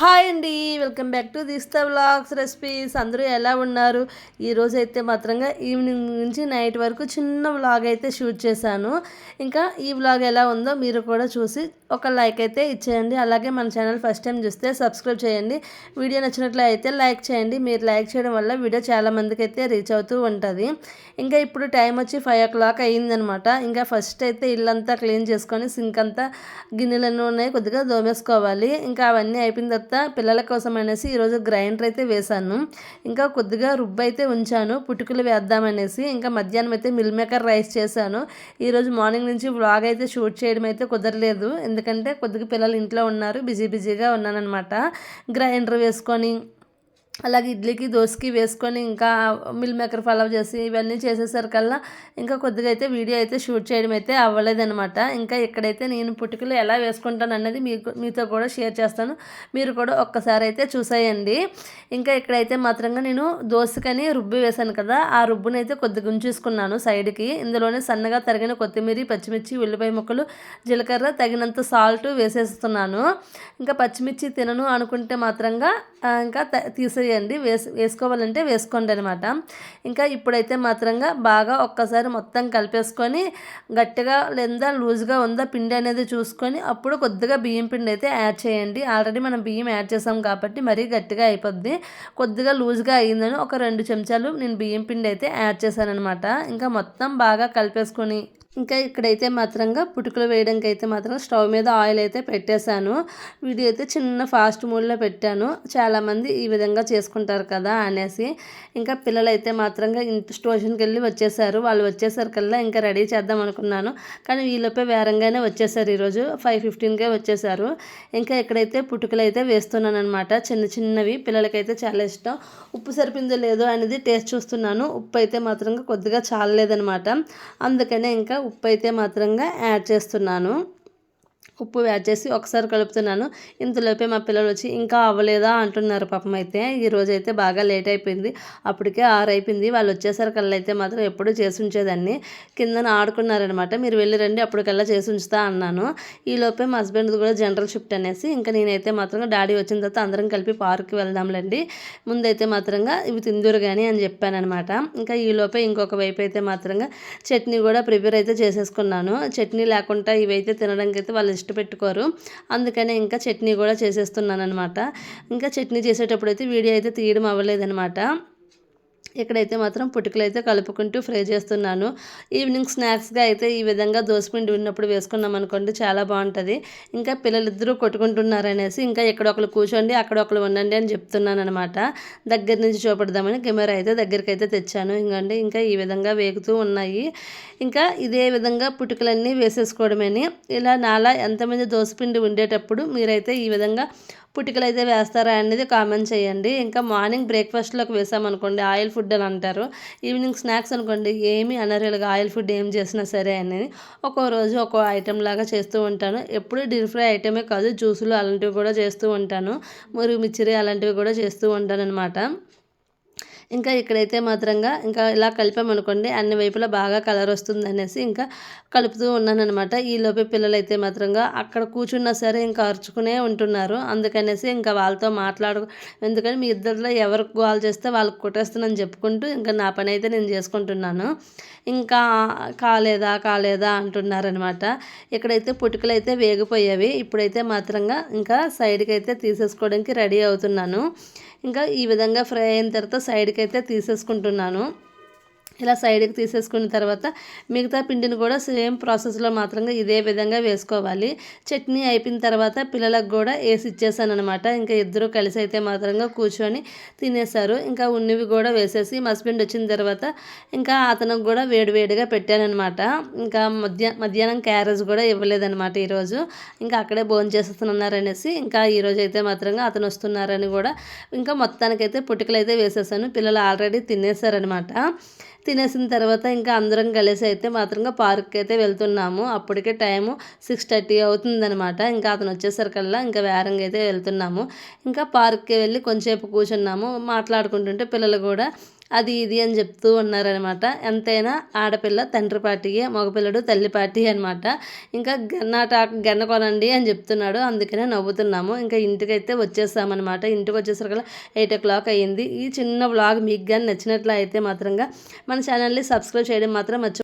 Hi అండి welcome back to this vlogs recipes. అందరూ ఎలా ఉన్నారు? ఈరోజు అయితే మాత్రంగా ఈవినింగ్ నుంచి నైట్ వరకు చిన్న వ్లాగ్ అయితే షూట్ చేశాను. ఇంకా ఈ వ్లాగ్ ఎలా ఉందో మీరు కూడా చూసి ఒక లైక్ అయితే ఇచ్చేయండి. అలాగే మన ఛానల్ ఫస్ట్ టైం చూస్తే సబ్స్క్రైబ్ చేయండి. వీడియో నచ్చినట్లయితే లైక్ చేయండి. మీరు లైక్ చేయడం వల్ల వీడియో చాలా మందికి అయితే రీచ్ అవుతూ ఉంటుంది. ఇంకా ఇప్పుడు టైం వచ్చి ఫైవ్ ఓ క్లాక్ అయ్యిందనమాట ఇంకా ఫస్ట్ అయితే ఇల్లంతా క్లీన్ చేసుకొని సింక్ అంతా గిన్నెలను ఉన్నాయి కొద్దిగా దోమేసుకోవాలి. ఇంకా అవన్నీ అయిపోయిన తర్వాత పిల్లల కోసం అనేసి ఈరోజు గ్రైండర్ అయితే వేశాను. ఇంకా కొద్దిగా రుబ్బు అయితే ఉంచాను. పుట్టుకులు వేద్దామనేసి ఇంకా మధ్యాహ్నం అయితే మిల్ మేకర్ రైస్ చేశాను. ఈరోజు మార్నింగ్ నుంచి వ్లాగ్ అయితే షూట్ చేయడం అయితే కుదరలేదు. ఎందుకంటే కొద్దిగా పిల్లలు ఇంట్లో ఉన్నారు. బిజీ బిజీగా ఉన్నానన్నమాట. గ్రైండర్ వేసుకొని అలాగే ఇడ్లీకి దోశకి వేసుకొని ఇంకా మిల్ మేకర్ ఫాలో చేసి ఇవన్నీ చేసేసరికల్లా ఇంకా కొద్దిగా అయితే వీడియో అయితే షూట్ చేయడం అయితే అవ్వలేదనమాట ఇంకా ఇక్కడైతే నేను పుట్టుకలు ఎలా వేసుకుంటాను అన్నది మీకు మీతో కూడా షేర్ చేస్తాను. మీరు కూడా ఒక్కసారి అయితే చూసేయండి. ఇంకా ఇక్కడైతే మాత్రంగా నేను దోశకని రుబ్బు వేశాను కదా ఆ రుబ్బునైతే కొద్దిగా ఉంచేసుకున్నాను సైడ్కి. ఇందులోనే సన్నగా తరిగిన కొత్తిమీర పచ్చిమిర్చి ఉల్లిపాయ ముక్కలు జీలకర్ర తగినంత సాల్ట్ వేసేస్తున్నాను. ఇంకా పచ్చిమిర్చి తినను అనుకుంటే మాత్రంగా ఇంకా తీసే ఓకే అండి వేస్ వేసుకోవాలంటే వేసుకోండి అనమాట ఇంకా ఇప్పుడైతే మాత్రంగా బాగా ఒక్కసారి మొత్తం కలిపేసుకొని గట్టిగా లేదా లూజ్గా ఉందా పిండి అనేది చూసుకొని అప్పుడు కొద్దిగా బియ్యం పిండి అయితే యాడ్ చేయండి. ఆల్రెడీ మనం బియ్యం యాడ్ చేసాం కాబట్టి మరీ గట్టిగా అయిపోద్ది. కొద్దిగా లూజ్గా అయ్యిందని ఒక రెండు చెంచాలు నేను బియ్యం పిండి అయితే యాడ్ చేశాను అనమాట ఇంకా మొత్తం బాగా కలిపేసుకొని ఇంకా ఇక్కడైతే మాత్రంగా పుటుకులు వేయడానికి అయితే మాత్రం స్టవ్ మీద ఆయిల్ అయితే పెట్టేశాను. వీడియో అయితే చిన్న ఫాస్ట్ మూడ్లో పెట్టాను. చాలామంది ఈ విధంగా చేసుకుంటారు కదా అనేసి. ఇంకా పిల్లలు అయితే మాత్రంగా ఇంటి స్టేషన్కి వెళ్ళి వచ్చేసారు. వాళ్ళు వచ్చేసరికల్లా ఇంకా రెడీ చేద్దాం అనుకున్నాను. కానీ వీళ్ళపై వేరంగానే వచ్చేసారు ఈరోజు. ఫైవ్ ఫిఫ్టీన్కే వచ్చేసారు. ఇంకా ఇక్కడైతే పుటుకులు అయితే వేస్తున్నాను అనమాట చిన్న చిన్నవి. పిల్లలకైతే చాలా ఇష్టం. ఉప్పు సరిపోయిందో లేదో అనేది టేస్ట్ చూస్తున్నాను. ఉప్పు అయితే మాత్రంగా కొద్దిగా చాలలేదనమాట అందుకనే ఇంకా ఉప్పు అయితే మాత్రంగా యాడ్ చేస్తున్నాను. ఉప్పు యాడ్ చేసి ఒకసారి కలుపుతున్నాను. ఇంతలోపే మా పిల్లలు వచ్చి ఇంకా అవ్వలేదా? అంటున్నారు పాపం అయితే. ఈరోజు అయితే బాగా లేట్ అయిపోయింది. అప్పటికే ఆరు అయిపోయింది. వాళ్ళు వచ్చేసరికల్లా అయితే మాత్రం ఎప్పుడూ చేసి ఉంచేదాన్ని. కిందన ఆడుకున్నారనమాట మీరు వెళ్ళి రండి అప్పటికల్లా చేసి ఉంచుతా అన్నాను. ఈలోపే మా హస్బెండ్ కూడా జనరల్ షిఫ్ట్ అనేసి ఇంకా నేనైతే మాత్రం డాడీ వచ్చిన తర్వాత అందరం కలిపి పార్క్కి వెళ్దాంలేండి. ముందైతే మాత్రంగా ఇవి తిందురు కానీ అని చెప్పానమాట ఇంకా ఈలోపే ఇంకొక వైపు అయితే మాత్రంగా చట్నీ కూడా ప్రిపేర్ అయితే చేసేసుకున్నాను. చట్నీ లేకుండా ఇవైతే తినడానికి అయితే వాళ్ళు పెట్టుకోరు. అందుకనే ఇంకా చట్నీ కూడా చేసేస్తున్నాను అనమాట ఇంకా చట్నీ చేసేటప్పుడు అయితే వీడియో అయితే తీయడం అవ్వలేదనమాట ఇక్కడైతే మాత్రం పుట్టుకలు అయితే కలుపుకుంటూ ఫ్రై చేస్తున్నాను. ఈవినింగ్ స్నాక్స్గా అయితే ఈ విధంగా దోసపిండి ఉన్నప్పుడు వేసుకున్నాం అనుకోండి చాలా బాగుంటుంది. ఇంకా పిల్లలిద్దరూ కొట్టుకుంటున్నారనేసి ఇంకా ఇక్కడ ఒకరు కూర్చోండి అక్కడ ఒకరు ఉండండి అని చెప్తున్నాను అనమాట దగ్గర నుంచి చూపెడదామని కెమెరా అయితే దగ్గరికి అయితే తెచ్చాను. ఇంకండి ఇంకా ఈ విధంగా వేగుతూ ఉన్నాయి. ఇంకా ఇదే విధంగా పుట్టుకలన్నీ వేసేసుకోవడమని. ఇలా నాలా ఎంతమంది దోసపిండి ఉండేటప్పుడు మీరైతే ఈ విధంగా పుట్టుకలు అయితే వేస్తారా అనేది కామెంట్ చేయండి. ఇంకా మార్నింగ్ బ్రేక్ఫాస్ట్లోకి వేసామనుకోండి ఆయిల్ ఫుడ్ ఫుడ్ అని అంటారు. ఈవినింగ్ స్నాక్స్ అనుకోండి ఏమి అనరేలుగా ఆయిల్ ఫుడ్ ఏం చేసినా సరే అనేది ఒక్కో రోజు ఒక్కో ఐటెం లాగా చేస్తూ ఉంటాను. ఎప్పుడు డీప్ ఫ్రై ఐటమే కాదు జ్యూసులు అలాంటివి కూడా చేస్తూ ఉంటాను. మురుగు మిచ్చిరి అలాంటివి కూడా చేస్తూ ఉంటాను అనమాట ఇంకా ఇక్కడైతే మాత్రంగా ఇంకా ఇలా కలిపామనుకోండి అన్ని వైపులా బాగా కలర్ వస్తుంది అనేసి ఇంకా కలుపుతూ ఉన్నాను అనమాట ఈలోపే పిల్లలు అయితే మాత్రంగా అక్కడ కూర్చున్నా సరే ఇంకా అరుచుకునే ఉంటున్నారు. అందుకనేసి ఇంకా వాళ్ళతో మాట్లాడు ఎందుకని మీ ఇద్దరిలో ఎవరికి గోల్ చేస్తే వాళ్ళకి కొట్టేస్తానని చెప్పుకుంటూ ఇంకా నా పని అయితే నేను చేసుకుంటున్నాను. ఇంకా కాలేదా కాలేదా అంటున్నారనమాట ఇక్కడైతే పుట్టుకలు అయితే వేగిపోయేవి. ఇప్పుడైతే మాత్రంగా ఇంకా సైడ్కి అయితే తీసేసుకోవడానికి రెడీ అవుతున్నాను. ఇంకా ఈ విధంగా ఫ్రై అయిన తర్వాత సైడ్కి అయితే తీసేసుకుంటున్నాను. ఇలా సైడ్కి తీసేసుకున్న తర్వాత మిగతా పిండిని కూడా సేమ్ ప్రాసెస్లో మాత్రంగా ఇదే విధంగా వేసుకోవాలి. చట్నీ అయిపోయిన తర్వాత పిల్లలకు కూడా వేసి ఇచ్చేసాను అనమాట ఇంకా ఇద్దరు కలిసి అయితే మాత్రంగా కూర్చొని తినేశారు. ఇంకా ఉన్నివి కూడా వేసేసి హస్బెండ్ వచ్చిన తర్వాత ఇంకా అతనికి కూడా వేడివేడిగా పెట్టానమాట ఇంకా మధ్య మధ్యాహ్నం క్యారేజ్ కూడా ఇవ్వలేదనమాట ఈరోజు. ఇంకా అక్కడే భోజనం చేస్తున్నారనేసి ఇంకా ఈరోజు అయితే మాత్రంగా అతను వస్తున్నారని కూడా ఇంకా మొత్తానికైతే పుట్టుకలు అయితే వేసేసాను. పిల్లలు ఆల్రెడీ తినేసారనమాట తినేసిన తర్వాత ఇంకా అందరం కలిసి అయితే మాత్రంగా పార్క్కి అయితే వెళ్తున్నాము. అప్పటికే టైము సిక్స్ థర్టీ అవుతుందనమాట ఇంకా అతను వచ్చేసరికల్లా ఇంకా వేరంగా అయితే వెళ్తున్నాము. ఇంకా పార్క్కి వెళ్ళి కొంచెంసేపు కూర్చున్నాము. మాట్లాడుకుంటుంటే పిల్లలు కూడా అది ఇది అని చెప్తూ ఉన్నారనమాట. ఎంతైనా ఆడపిల్ల తండ్రి పార్టీయే మగపిల్లడు తల్లి పార్టీ అనమాట. ఇంకా గన్నాట గన్న కొనండి అని చెప్తున్నాడు. అందుకనే నవ్వుతున్నాము. ఇంకా ఇంటికైతే వచ్చేసామన్నమాట ఇంటికి వచ్చేసరికి ఎయిట్ ఓ క్లాక్ అయ్యింది. ఈ చిన్న వ్లాగ్ మీకు కానీ నచ్చినట్లయితే మాత్రంగా మన ఛానల్ని సబ్స్క్రైబ్ చేయడం మాత్రం మర్చి